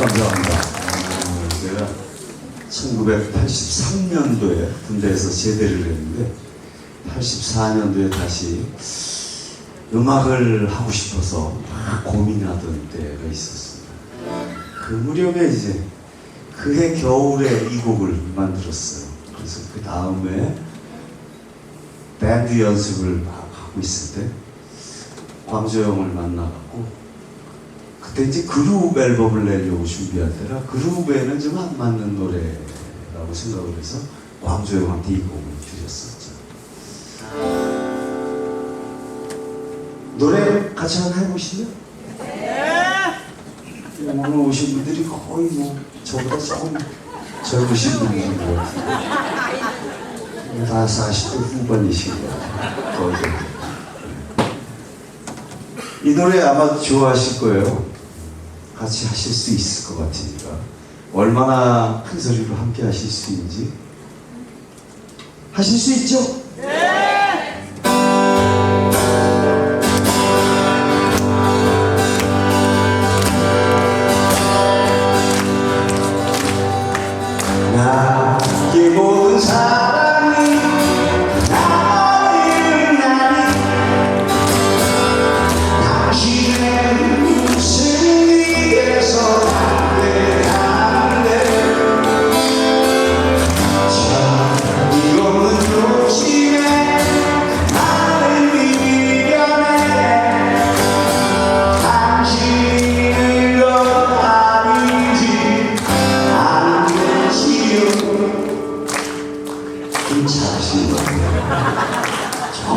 감사합니다. 어, 제가 1983년도에 군대에서 제대를 했는데 84년도에 다시 음악을 하고 싶어서 막 고민하던 때가 있었습니다. 그 무렵에 이제 그해 겨울에 이 곡을 만들었어요. 그래서 그 다음에 밴드 연습을 막 하고 있을 때 광조 형을 만나갖고 그때 이제 그룹 앨범을 내려고 준비할 때라 그룹에는 좀 안 맞는 노래라고 생각을 해서 광조형한테 이 곡을 드렸었죠. 노래 같이 한번 해보시죠. 오늘 오신 분들이 거의 뭐 저보다 조금 젊으신 분들인 것 같아요. 다 40대 후반이신 것 같아요. 거의. 이 노래 아마 좋아하실 거예요. 같이 하실 수 있을 것 같으니까. 얼마나 큰 소리로 함께 하실 수 있는지. 하실 수 있죠? 나